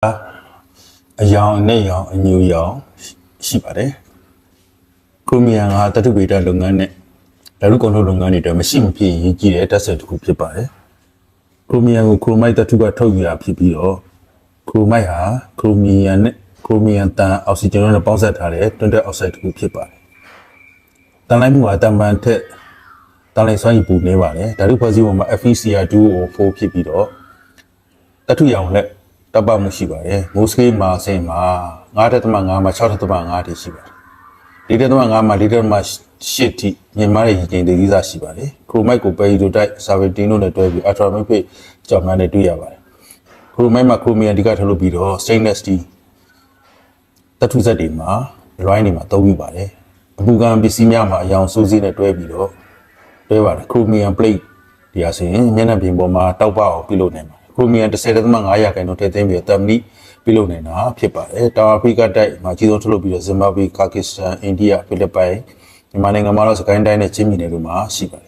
အယောင်အနဲ့ရောင်အညူရောင်ရှိပါတယ်ခရိုမီယန်ကတတုပေတလုပ်ငန်းနဲ့ဓာတ်ကုန်ထုတ်လုပ်ငန်းတွေအတွက်မရှိမဖြစ်ရည်ကြည်တဲ့တက်ဆက်တစ်ခုဖြစ်ပါတယ်ခရိုမီယန်ကိုခရိုမိုက်တတုကထုတ်ယူရဖြစ်ပြီးတော့ခရိုမိုက်ဟာခရိုမီယန်နဲ့ခရိုမီယန်တန်အောက်ဆီဂျင်နဲ့ပေါင်းစပ်ထားတဲ့တွန်းတက်အောက်ဆိုက်တစ်ခုဖြစ်ပါတယ်တန်လိုက်မှုကတန်ပန်ထက်တန်လိုက်စွမ်းရည်ပူနေပါတယ်ဓာတ်ဖွဲ့စည်းပုံမှာ FeCr2O4 ဖြစ်ပြီးတော့တထုရောင်လက် တပ်ပမှုရှိပါတယ်မိုးစကေးမှာအစိမ်းမှာ9.5မှာ6.5တိရှိပါတယ်4.5မှာ4.8တိမြင်မာတဲ့ရည်ကျင်တည်သီးစားရှိပါတယ်ခရိုမိုက်ကိုပယ်ရီဒိုတိုက်ဆာဗေတင်တို့နဲ့တွဲပြီးအထရာမစ်ဖိတ်ကြောင်များနဲ့တွေ့ရပါတယ်ခရိုမိုက်မှာခရိုမီယန်ဒီကထုတ်လုပ်ပြီးတော့ stainless steel တထုဆက်တွေမှာ line တွေမှာသုံးပြီးပါတယ်အပူခံပစ္စည်းများမှာအယောင်စိုးစည်းနဲ့တွဲပြီးတော့တွဲပါတယ်ခရိုမီယန် plate ဒီဟာဆိုရင်မျက်နှာပြင်ပေါ်မှာတောက်ပအောင်ပြုလုပ်နိုင်ပါတယ် ခရိုမီယန်10.5ရာခိုင်နှုန်းထည့်သွင်းပြီးတော့တမ်မီပြုလုပ်နိုင်တာဖြစ်ပါတယ်တောင်အာဖရိကတိုက်မှာကြီးဆုံးထုတ်လုပ်ပြီးတော့ဇင်ဘာဘွေကာကစ္စတန်အိန္ဒိယဖိလစ်ပိုင်မြန်မာနိုင်ငံမှာတော့စကိုင်းတိုင်းနဲ့ချင်းပြည်နယ်တို့မှာရှိပါတယ်